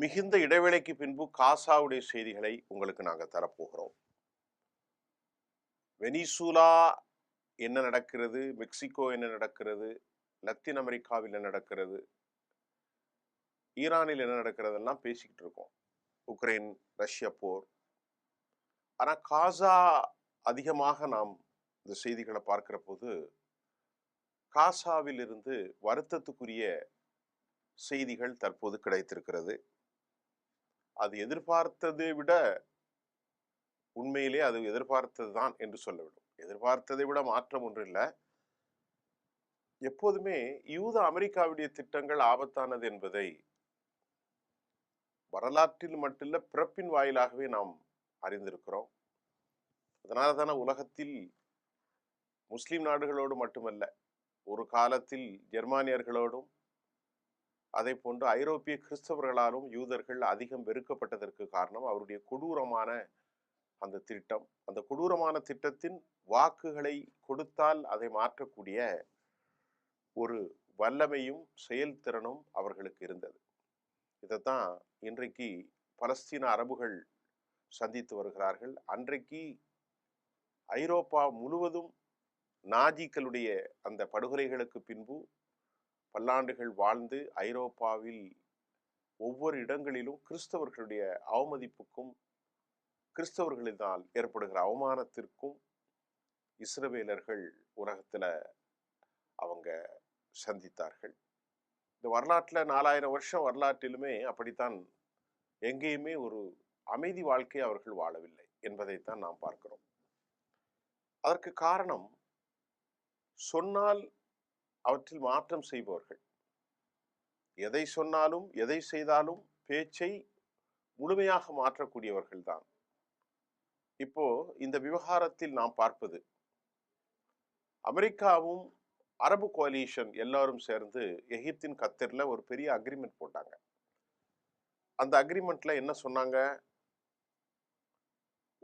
மிகுந்த இடைவேளைக்கு பின்பு காசாவுடைய செய்திகளை உங்களுக்கு நாங்கள் தரப்போகிறோம். வெனிசூலா என்ன நடக்கிறது? மெக்சிகோ என்ன நடக்கிறது? லத்தீன் அமெரிக்காவில் என்ன நடக்கிறது? ஈரானில் என்ன நடக்கிறதெல்லாம் பேசிக்கிட்டு இருக்கோம். உக்ரைன் ரஷ்ய போர். ஆனால் காசா அதிகமாக நாம் இந்த செய்திகளை பார்க்கிற போது காசாவில் இருந்து வருத்தத்துக்குரிய செய்திகள் தற்போது கிடைத்திருக்கிறது. அது எதிர்பார்த்ததை விட உண்மையிலே அது எதிர்பார்த்தது தான் என்று சொல்லவிடும். எதிர்பார்த்ததை விட மாற்றம் ஒன்று இல்லை. எப்போதுமே யூத அமெரிக்காவுடைய திட்டங்கள் ஆபத்தானது என்பதை வரலாற்றில் மட்டுமல்ல பிறப்பின் வாயிலாகவே நாம் அறிந்திருக்கிறோம். அதனால தானே உலகத்தில் முஸ்லிம் நாடுகளோடு மட்டுமல்ல ஒரு காலத்தில் ஜெர்மானியர்களோடும் அதே போன்று ஐரோப்பிய கிறிஸ்தவர்களாலும் யூதர்கள் அதிகம் வெறுக்கப்பட்டதற்கு காரணம் அவருடைய கொடூரமான அந்த திட்டம். அந்த கொடூரமான திட்டத்தின் வாக்குகளை கொடுத்தால் அதை மாற்றக்கூடிய ஒரு வல்லமையும் செயல்திறனும் அவர்களுக்கு இருந்தது. இதைத்தான் இன்றைக்கு பலஸ்தீன அரபுகள் சந்தித்து வருகிறார்கள். அன்றைக்கு ஐரோப்பா முழுவதும் நாஜிக்களுடைய அந்த படுகொலைகளுக்கு பின்பு பல்லாண்டுகள் வாழ்ந்து ஐரோப்பாவில் ஒவ்வொரு இடங்களிலும் கிறிஸ்தவர்களுடைய அவமதிப்புக்கும் கிறிஸ்தவர்களினால் ஏற்படுகிற அவமானத்திற்கும் இஸ்ரவேலர்கள் உலகத்தில் அவங்க சந்தித்தார்கள். இந்த வரலாற்றில் நாலாயிரம் வருஷம் வரலாற்றிலுமே அப்படித்தான் எங்கேயுமே ஒரு அமைதி வாழ்க்கை அவர்கள் வாழவில்லை என்பதைத்தான் நாம் பார்க்கிறோம். அதற்கு காரணம் சொன்னால் அவற்றில் மாற்றம் செய்பவர்கள். எதை சொன்னாலும் எதை செய்தாலும் பேச்சை முழுமையாக மாற்றக்கூடியவர்கள் தான். இப்போ இந்த விவகாரத்தில் நாம் பார்ப்பது அமெரிக்காவும் அரபு கோலிஷன் எல்லாரும் சேர்ந்து எகிப்தின் கத்தர்ல ஒரு பெரிய அக்ரிமெண்ட் போட்டாங்க. அந்த அக்ரிமெண்ட்ல என்ன சொன்னாங்க?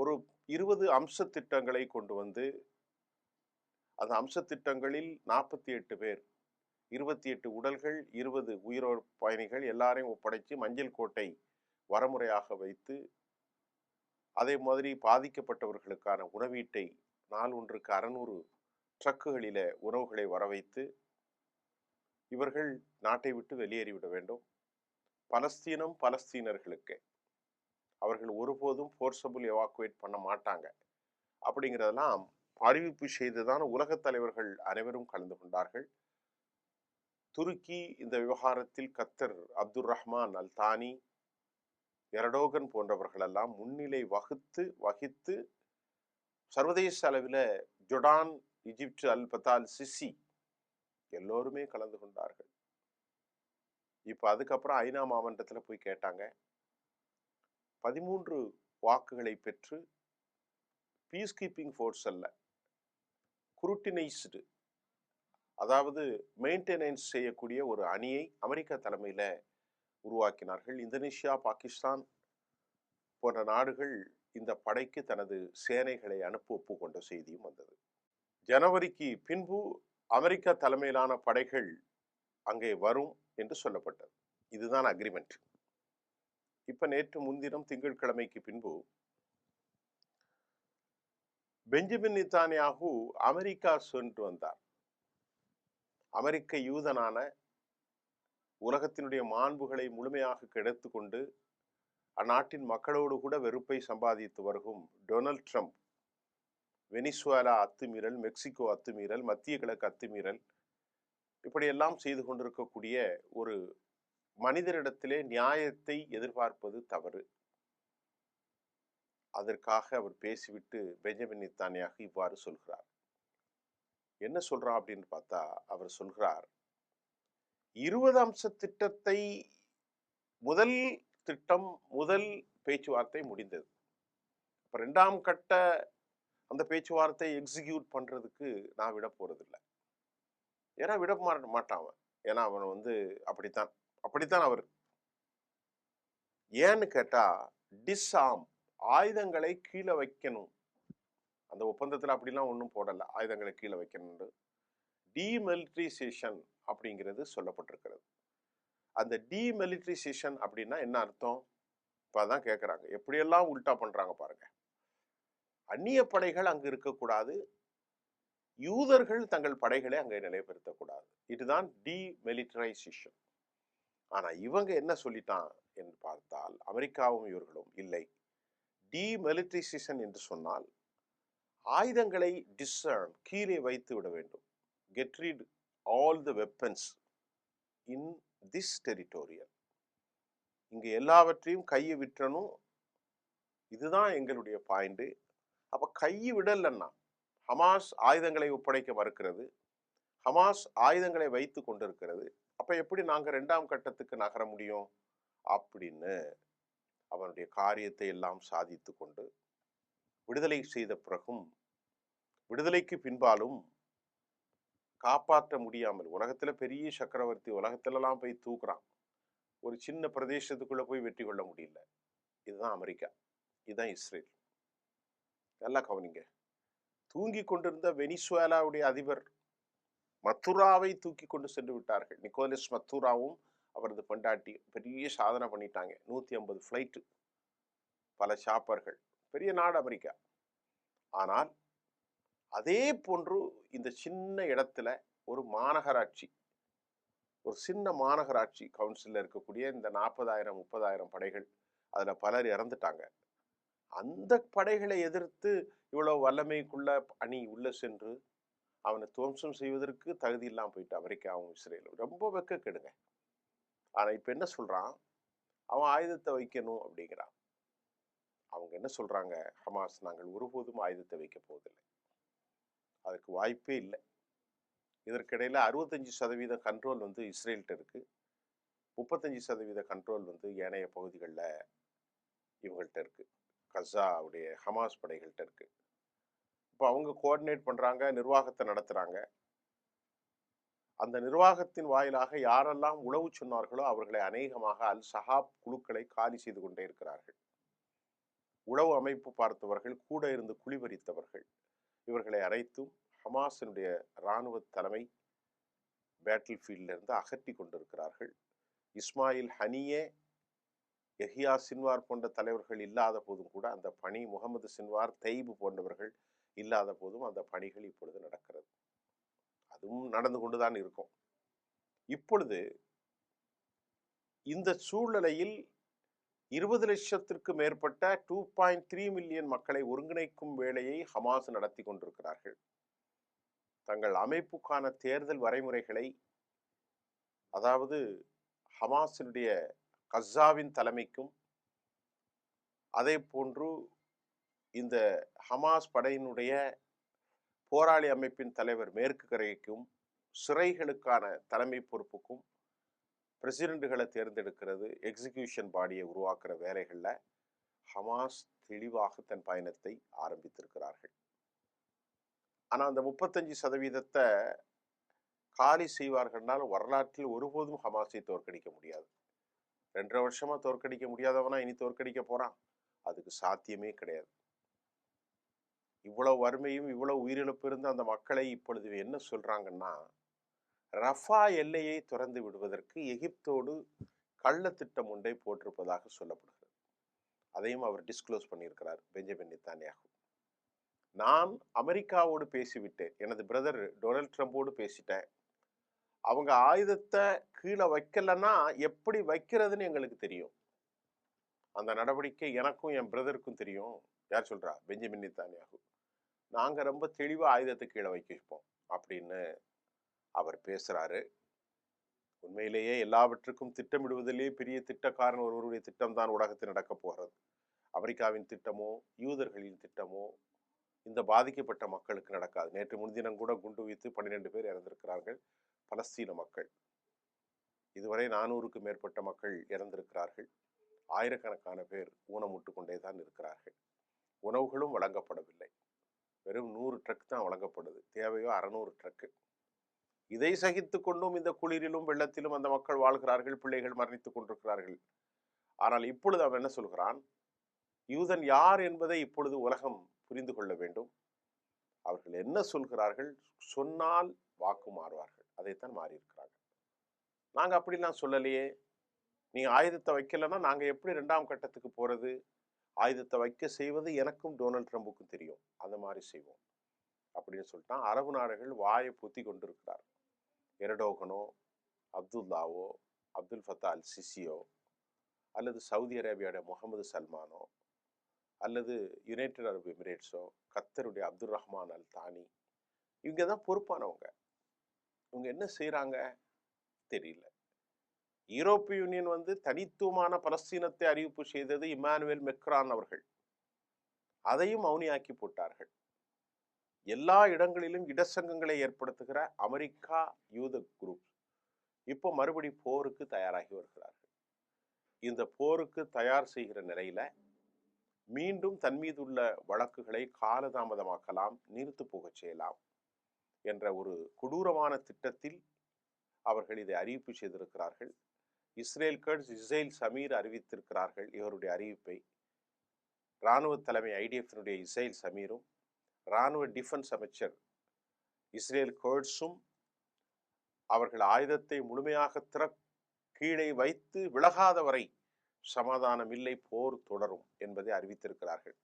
ஒரு இருபது அம்ச திட்டங்களை கொண்டு வந்து அந்த அம்ச திட்டங்களில் நாற்பத்தி எட்டு பேர் இருபத்தி எட்டு உடல்கள் இருபது உயிரோ பயணிகள் எல்லாரையும் ஒப்படைத்து மஞ்சள் கோட்டை வரமுறையாக வைத்து அதே மாதிரி பாதிக்கப்பட்டவர்களுக்கான உணவீட்டை நாள் ஒன்றுக்கு அறநூறு ட்ரக்குகளில உணவுகளை வரவைத்து இவர்கள் நாட்டை விட்டு வெளியேறிவிட வேண்டும். பலஸ்தீனம் பலஸ்தீனர்களுக்கு. அவர்கள் ஒருபோதும் ஃபோர்ஸபிள் எவாக்குவேட் பண்ண மாட்டாங்க. அப்படிங்கிறதெல்லாம் அறிவிப்பு செய்துதான் உலகத் தலைவர்கள் அனைவரும் கலந்து கொண்டார்கள். துருக்கி இந்த விவகாரத்தில் கத்தர் அப்துல் ரஹ்மான் அல் தானி எரடோகன் போன்றவர்களெல்லாம் முன்னிலை வகுத்து வகித்து சர்வதேச அளவில் ஜொடான் இஜிப்ட் அல் பத்தால் சிசி எல்லோருமே கலந்து கொண்டார்கள். இப்போ அதுக்கப்புறம் ஐநா மாமன்றத்தில் போய் கேட்டாங்க. பதிமூன்று வாக்குகளை பெற்று பீஸ் கீப்பிங் ஃபோர்ஸ் அல்ல குருட்டினைஸ்டு அதாவது மெயின்டெனன்ஸ் செய்யக்கூடிய ஒரு அணியை அமெரிக்கா தலைமையில் உருவாக்கினார்கள். இந்தோனேஷியா பாகிஸ்தான் போன்ற நாடுகள் இந்த படைக்கு தனது சேனைகளை அனுப்ப ஒப்புக்கொண்ட செய்தியும் வந்தது. ஜனவரிக்கு பின்பு அமெரிக்கா தலைமையிலான படைகள் அங்கே வரும் என்று சொல்லப்பட்டது. இதுதான் அக்ரிமெண்ட். இப்போ நேற்று முன்தினம் திங்கட்கிழமைக்கு பின்பு பெஞ்சமின் நித்தானியாகு அமெரிக்கா சென்று வந்தார். அமெரிக்க யூதனான உலகத்தினுடைய மாண்புகளை முழுமையாக கெடுத்துக்கொண்டு அந்நாட்டின் மக்களோடு கூட வெறுப்பை சம்பாதித்து வருகும் டொனால்ட் ட்ரம்ப் வெனிசுவேலா அத்துமீறல் மெக்சிகோ அத்துமீறல் மத்திய கிழக்கு அத்துமீறல் இப்படியெல்லாம் செய்து கொண்டிருக்கக்கூடிய ஒரு மனிதரிடத்திலே நியாயத்தை எதிர்பார்ப்பது தவறு. அதற்காக அவர் பேசிவிட்டு பெஞ்சமின் நித்தானியாக இவ்வாறு சொல்கிறார். என்ன சொல்கிறார் அப்படின்னு பார்த்தா அவர் சொல்கிறார் இருபது அம்ச திட்டத்தை முதல் திட்டம் முதல் பேச்சுவார்த்தை முடிந்தது. இப்போ ரெண்டாம் கட்ட அந்த பேச்சுவார்த்தை எக்ஸிக்யூட் பண்றதுக்கு நான் விட போறதில்லை. ஏன்னா விட மா- மாட்டான் அவன். ஏன்னா அவன் வந்து அப்படித்தான் அப்படித்தான் அவர். ஏன்னு கேட்டால் டிஸ்ஆம் ஆயுதங்களை கீழே வைக்கணும். அந்த ஒப்பந்தத்தில் அப்படிலாம் ஒன்றும் போடலை. ஆயுதங்களை கீழே வைக்கணும்னு. டீமிலிட்ரைசேஷன் அப்படிங்கிறது சொல்லப்பட்டிருக்கிறது. அந்த டீமிலிட்ரைசேஷன் அப்படின்னா என்ன அர்த்தம்? இப்போ அதான் கேட்குறாங்க எப்படியெல்லாம் உல்டா பண்ணுறாங்க பாருங்க. அந்நிய படைகள் அங்கே இருக்கக்கூடாது. யூதர்கள் தங்கள் படைகளை அங்கே நிலைப்படுத்தக்கூடாது இதுதான் டீமிலிட்டரைசேஷன் ஆனால் இவங்க என்ன சொல்லிட்டான் என்று பார்த்தால் அமெரிக்காவும் இவர்களும் இல்லை. டீமிலிட்டரைசேஷன் என்று சொன்னால் ஆயுதங்களை டிஸ்அர்ம் கீழே வைத்து விட வேண்டும். Get rid all the weapons in this territorial இங்கே எல்லாவற்றையும் கையை விட்டணும் இதுதான் எங்களுடைய பாயிண்ட்டு அப்போ கையை விடலன்னா ஹமாஸ் ஆயுதங்களை ஒப்படைக்க மறுக்கிறது. ஹமாஸ் ஆயுதங்களை வைத்து கொண்டிருக்கிறது. அப்போ எப்படி நாங்கள் ரெண்டாம் கட்டத்துக்கு நகர முடியும்? அப்படின்னு அவனுடைய காரியத்தை எல்லாம் சாதித்து கொண்டு விடுதலை செய்த பிறகும் விடுதலைக்கு பின்பாலும் காப்பாற்ற முடியாமல் உலகத்துல பெரிய சக்கரவர்த்தி உலகத்திலலாம் போய் தூக்குறான். ஒரு சின்ன பிரதேசத்துக்குள்ளே போய் வெற்றி கொள்ள முடியல. இதுதான் அமெரிக்கா. இதுதான் இஸ்ரேல். நல்லா கவனிங்க. தூங்கி கொண்டிருந்த வெனிசுவேலாவுடைய அதிபர் மத்துராவை தூக்கி கொண்டு சென்று விட்டார்கள். நிக்கோலஸ் மத்துராவும் அவரது பெண்டாட்டி பெரிய சாதனை பண்ணிட்டாங்க. நூற்றி ஐம்பது ஃப்ளைட்டு பல ஷாப்பர்கள் பெரிய நாடு அமெரிக்கா. ஆனால் அதே போன்று இந்த சின்ன இடத்துல ஒரு மாநகராட்சி ஒரு சின்ன மாநகராட்சி கவுன்சிலில் இருக்கக்கூடிய இந்த நாற்பதாயிரம் முப்பதாயிரம் படைகள் அதில் பலர் இறந்துட்டாங்க. அந்த படைகளை எதிர்த்து இவ்வளோ வல்லமைக்குள்ள அணி உள்ளே சென்று அவனை துவம்சம் செய்வதற்கு தகுதி இல்லாம போயிட்டு அமெரிக்காவும் இஸ்ரேலும் ரொம்ப வெக்க கெடுங்க ஆனால் இப்போ என்ன சொல்கிறான் அவன் ஆயுதத்தை வைக்கணும் அப்படிங்கிறான். அவங்க என்ன சொல்கிறாங்க ஹமாஸ் நாங்கள் ஒருபோதும் ஆயுதத்தை வைக்க போவதில்லை. அதுக்கு வாய்ப்பே இல்லை. இதற்கிடையில் அறுபத்தஞ்சு சதவீத கண்ட்ரோல் வந்து இஸ்ரேல்கிட்ட இருக்குது முப்பத்தஞ்சு சதவீத கண்ட்ரோல் வந்து ஏனைய பகுதிகளில் இவங்கள்ட்ட இருக்குது கசாவுடைய ஹமாஸ் படைகள்கிட்ட இருக்குது இப்போ அவங்க கோஆர்டினேட் பண்ணுறாங்க நிர்வாகத்தை நடத்துகிறாங்க அந்த நிர்வாகத்தின் வாயிலாக யாரெல்லாம் உளவு சொன்னார்களோ அவர்களை அநேகமாக அல் சஹாப் குழுக்களை காலி செய்து கொண்டே இருக்கிறார்கள். உளவு அமைப்பு பார்த்தவர்கள் கூட இருந்து குளிபறித்தவர்கள் இவர்களை அனைத்தும் ஹமாஸினுடைய இராணுவ தலைமை பேட்டில் ஃபீல்டில் இருந்து அகற்றி கொண்டிருக்கிறார்கள். இஸ்மாயில் ஹனியே எஹியா சின்வார் போன்ற தலைவர்கள் இல்லாத போதும் கூட அந்த பணி முகமது சின்வார் தெய்பு போன்றவர்கள் இல்லாத போதும் அந்த பணிகள் இப்பொழுது நடக்கிறது. அதுவும் நடந்து கொண்டு தான் இருக்கும். இப்பொழுது இந்த சூழ்நிலையில் இருபது லட்சத்திற்கு மேற்பட்ட டூ பாயிண்ட் த்ரீ மில்லியன் மக்களை ஒருங்கிணைக்கும் வேலையை ஹமாஸ் நடத்தி கொண்டிருக்கிறார்கள். தங்கள் அமைப்புக்கான தேர்தல் வரைமுறைகளை அதாவது ஹமாஸினுடைய கஸ்ஸாவின் தலைமைக்கும் அதே போன்று இந்த ஹமாஸ் படையினுடைய போராளி அமைப்பின் தலைவர் மேற்கு கரைக்கும் சிறைகளுக்கான தலைமை பொறுப்புக்கும் பிரசிடென்ட்டுகளை தேர்ந்தெடுக்கிறது எக்ஸிகியூஷன் பாடியை உருவாக்குற வேலைகளில் ஹமாஸ் தெளிவாக தன் பயணத்தை ஆரம்பித்திருக்கிறார்கள். ஆனால் அந்த முப்பத்தஞ்சு சதவீதத்தை காலி செய்வார்கள்னால் வரலாற்றில் ஒருபோதும் ஹமாஸை தோற்கடிக்க முடியாது. ரெண்டரை வருஷமா தோற்கடிக்க முடியாதவனா இனி தோற்கடிக்க போறான்? அதுக்கு சாத்தியமே கிடையாது. இவ்வளவு வறுமையும் இவ்வளவு உயிரிழப்பு இருந்த அந்த மக்களை இப்பொழுது என்ன சொல்றாங்கன்னா ரஃபா எல்லையை திறந்து விடுவதற்கு எகிப்தோடு கள்ளத்திட்டம் ஒன்றை போட்டிருப்பதாக சொல்லப்படுகிறது. அதையும் அவர் டிஸ்க்ளோஸ் பண்ணியிருக்கிறார் பெஞ்சமின் நித்தானியாகும் நான் அமெரிக்காவோடு பேசிவிட்டேன். எனது பிரதர் டொனால்ட் ட்ரம்போடு பேசிட்டேன் அவங்க ஆயுதத்தை கீழே வைக்கலன்னா எப்படி வைக்கிறதுன்னு எங்களுக்கு தெரியும். அந்த நடவடிக்கை எனக்கும் என் பிரதருக்கும் தெரியும். யார் சொல்றா? பெஞ்சமின் நித்தானியாகும் நாங்கள் ரொம்ப தெளிவாக ஆயுதத்தை கீழே வைக்கப்போம் அப்படின்னு அவர் பேசுகிறாரு உண்மையிலேயே எல்லாவற்றுக்கும் திட்டமிடுவதிலே பெரிய திட்டக்காரன் ஒருவருடைய திட்டம் தான் உலகத்தில் நடக்க போகிறது. அமெரிக்காவின் திட்டமோ யூதர்களின் திட்டமோ இந்த பாதிக்கப்பட்ட மக்களுக்கு நடக்காது. நேற்று முன்தினம் கூட குண்டு வைத்து பன்னிரெண்டு பேர் இறந்திருக்கிறார்கள் பலஸ்தீன மக்கள். இதுவரை நானூறுக்கு மேற்பட்ட மக்கள் இறந்திருக்கிறார்கள். ஆயிரக்கணக்கான பேர் ஊனமுட்டு கொண்டே தான் இருக்கிறார்கள். உணவுகளும் வழங்கப்படவில்லை. வெறும் நூறு ட்ரக் தான் வழங்கப்படுது. தேவையோ அறநூறு ட்ரக்கு இதை சகித்து கொண்டும் இந்த குளிரிலும் வெள்ளத்திலும் அந்த மக்கள் வாழ்கிறார்கள் பிள்ளைகள் மரணித்துக் கொண்டிருக்கிறார்கள். ஆனால் இப்பொழுது அவன் என்ன சொல்கிறான்? யூதன் யார் என்பதை இப்பொழுது உலகம் புரிந்து கொள்ள வேண்டும். அவர்கள் என்ன சொல்கிறார்கள்? சொன்னால் வாக்கு மாறுவார்கள். அதைத்தான் மாறி நாங்கள் அப்படிலாம் சொல்லலையே. நீங்கள் ஆயுதத்தை வைக்கலைன்னா நாங்கள் எப்படி ரெண்டாம் கட்டத்துக்கு போகிறது ஆயுதத்தை வைக்க செய்வது எனக்கும் டொனால்ட் ட்ரம்புக்கும் தெரியும். அந்த மாதிரி செய்வோம். அப்படின்னு சொல்லிட்டான். அரபு நாடுகள் வாயை பூத்தி கொண்டிருக்கிறார். எரடோகனோ அப்துல்லாவோ அப்துல் ஃபத்தா அல் சிசியோ அல்லது சவுதி அரேபியாவுடைய முகமது சல்மானோ அல்லது யுனைடெட் அரபு எமிரேட்ஸோ கத்தருடைய அப்துல் ரஹ்மான் அல் தானி இவங்க தான் பொறுப்பானவங்க. இவங்க என்ன செய்கிறாங்க தெரியல. யூரோப்பிய யூனியன் வந்து தனித்துவமான பலஸ்தீனத்தை அறிவிப்பு செய்தது இமானுவேல் மெக்ரான் அவர்கள். அதையும் மௌனியாக்கி போட்டார்கள். எல்லா இடங்களிலும் இடசங்கங்களை ஏற்படுத்துகிற அமெரிக்கா யூத குரூப் இப்போ மறுபடி போருக்கு தயாராகி வருகிறார்கள். இந்த போருக்கு தயார் செய்கிற நிலையில மீண்டும் தன் மீது உள்ள வழக்குகளை காலதாமதமாக்கலாம் நிறுத்து போகச் செய்யலாம் என்ற ஒரு கொடூரமான திட்டத்தில் அவர்கள் இதை அறிவிப்பு செய்திருக்கிறார்கள். இஸ்ரேல் கட்ஸ் இஸ்ரேல் சமீர் அறிவித்திருக்கிறார்கள் இவருடைய அறிவிப்பை. இராணுவ தலைமை ஐடிஎஃபினுடைய இஸ்ரேல் சமீரும் இராணுவ டிஃபென்ஸ் அமைச்சர் இஸ்ரேல் கேர்ட்ஸும் அவர்கள் ஆயுதத்தை முழுமையாக திற கீழே வைத்து விலகாத வரை சமாதானம் இல்லை போர் தொடரும் என்பதை அறிவித்திருக்கிறார்கள்.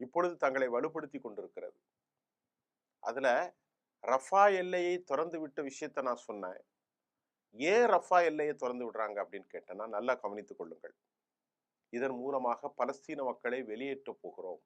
இப்பொழுது தங்களை வலுப்படுத்தி கொண்டிருக்கிறது. அதில் ரஃபா எல்லையை திறந்து விட்ட விஷயத்தை நான் சொன்னேன். ஏன் ரஃபா எல்லையை திறந்து விடுறாங்க அப்படின்னு கேட்டேன்னா நல்லா கவனித்துக் கொள்ளுங்கள். இதன் மூலமாக பலஸ்தீன மக்களை வெளியேற்ற போகிறோம்.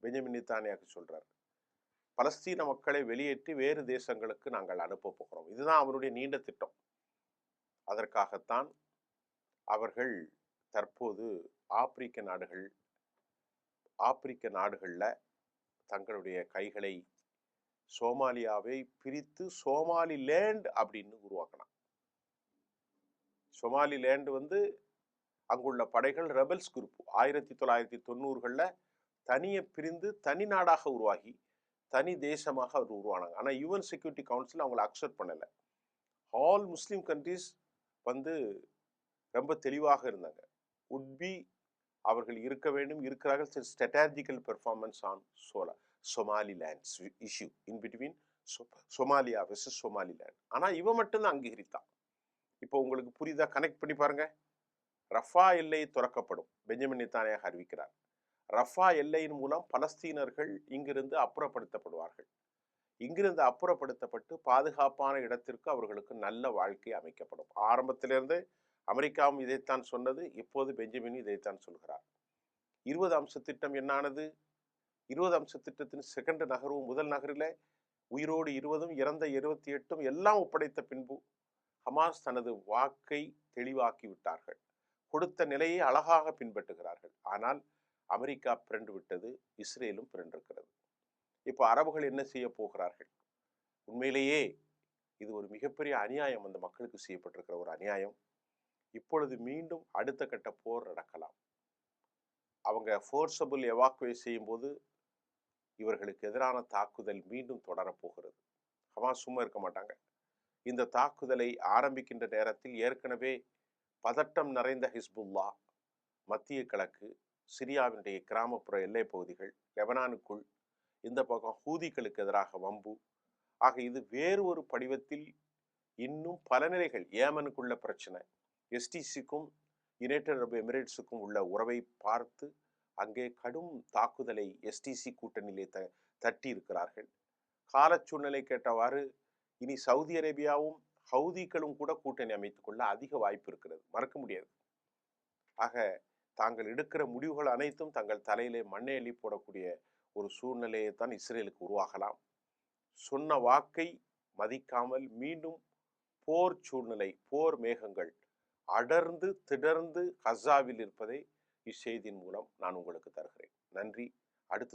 பெஞ்சமின் நித்தானியாக சொல்றார். பலஸ்தீன மக்களை வெளியேற்றி வேறு தேசங்களுக்கு நாங்கள் அனுப்ப போகிறோம். இதுதான் அவருடைய நீண்ட திட்டம். அதற்காகத்தான் அவர்கள் தற்போது ஆப்பிரிக்க நாடுகள் ஆப்பிரிக்க நாடுகளில் தங்களுடைய கைகளை சோமாலியாவை பிரித்து சோமாலி லேண்ட் அப்படின்னு உருவாக்கினான் சோமாலி லேண்டு வந்து அங்குள்ள படைகள் ரெபல்ஸ் குரூப் ஆயிரத்தி தொள்ளாயிரத்தி தொண்ணூறுகளில் தனியை பிரிந்து தனி நாடாக உருவாகி தனி தேசமாக அவர் உருவானாங்க. ஆனால் யுஎன் செக்யூரிட்டி கவுன்சில் அவங்கள அக்செப்ட் பண்ணலை. ஆல் முஸ்லீம் கண்ட்ரிஸ் வந்து ரொம்ப தெளிவாக இருந்தாங்க. உட் பி அவர்கள் இருக்க வேண்டும் இருக்கிறார்கள். Strategical performance on chola Somali lands issue in between Somalia versus Somali land ஆனால் இவன் மட்டும்தான் அங்கீகரித்தான். இப்போ உங்களுக்கு புரியுதா? கனெக்ட் பண்ணி பாருங்க. ரஃபா எல்லை துறக்கப்படும். பெஞ்சமின் நித்தானியாக அறிவிக்கிறார். ரஃபா எல்லையின் மூலம் பலஸ்தீனர்கள் இங்கிருந்து அப்புறப்படுத்தப்படுவார்கள். இங்கிருந்து அப்புறப்படுத்தப்பட்டு பாதுகாப்பான இடத்திற்கு அவர்களுக்கு நல்ல வாழ்க்கை அமைக்கப்படும். ஆரம்பத்திலிருந்து அமெரிக்காவும் இதைத்தான் சொன்னது. இப்போது பெஞ்சமின் இதைத்தான் சொல்கிறார். இருபது அம்ச திட்டம் என்னானது? இருபது அம்ச திட்டத்தின் செகண்ட் நகர்வு முதல் நகரில் உயிரோடு இருபதும் இறந்த இருபத்தி எட்டும் எல்லாம் ஒப்படைத்த பின்பு ஹமாஸ் தனது வாக்கை தெளிவாக்கி விட்டார்கள். கொடுத்த நிலையை அழகாக பின்பற்றுகிறார்கள். ஆனால் அமெரிக்கா பிறண்டு விட்டது இஸ்ரேலும் பிறண்டிருக்கிறது. இப்போ அரபுகள் என்ன செய்ய போகிறார்கள்? உண்மையிலேயே இது ஒரு மிகப்பெரிய அநியாயம். அந்த மக்களுக்கு செய்யப்பட்டிருக்கிற ஒரு அநியாயம். இப்பொழுது மீண்டும் அடுத்த கட்ட போர் நடக்கலாம். அவங்க ஃபோர்ஸபிள் எவாக்குவே செய்யும்போது இவர்களுக்கு எதிரான தாக்குதல் மீண்டும் தொடரப்போகிறது ஹமாஸ் சும்மா இருக்க மாட்டாங்க. இந்த தாக்குதலை ஆரம்பிக்கின்ற நேரத்தில் ஏற்கனவே பதட்டம் நிறைந்த ஹிஸ்புல்லா மத்திய கிழக்கு சிரியாவினுடைய கிராமப்புற எல்லை பகுதிகள் லெபனானுக்குள் இந்த பக்கம் ஹூதிகளுக்கு எதிராக வம்பு. ஆக இது வேறு ஒரு படிவத்தில் இன்னும் பல நிலைகள். ஏமனுக்குள்ள பிரச்சனை எஸ்டிசிக்கும் யுனைடெட் அரபு எமிரேட்ஸுக்கும் உள்ள உறவை பார்த்து அங்கே கடும் தாக்குதலை எஸ்டிசி கூட்டணியிலே த தட்டி இருக்கிறார்கள் கால சூழ்நிலை கேட்டவாறு இனி சவுதி அரேபியாவும் ஹவுதிகளும் கூட கூட்டணி அமைத்துக் கொள்ள அதிக வாய்ப்பு இருக்கிறது. மறக்க முடியாது. ஆக தாங்கள் எடுக்கிற முடிவுகள் அனைத்தும் தங்கள் தலையிலே மண்ணை அள்ளி போடக்கூடிய ஒரு சூழ்நிலையை தான் இஸ்ரேலுக்கு உருவாகலாம். சொன்ன வாக்கை மதிக்காமல் மீண்டும் போர் சூழ்நிலை போர் மேகங்கள் அடர்ந்து திடர்ந்து கசாவில் இருப்பதை இச்செய்தியின் மூலம் நான் உங்களுக்கு தருகிறேன். நன்றி. அடுத்து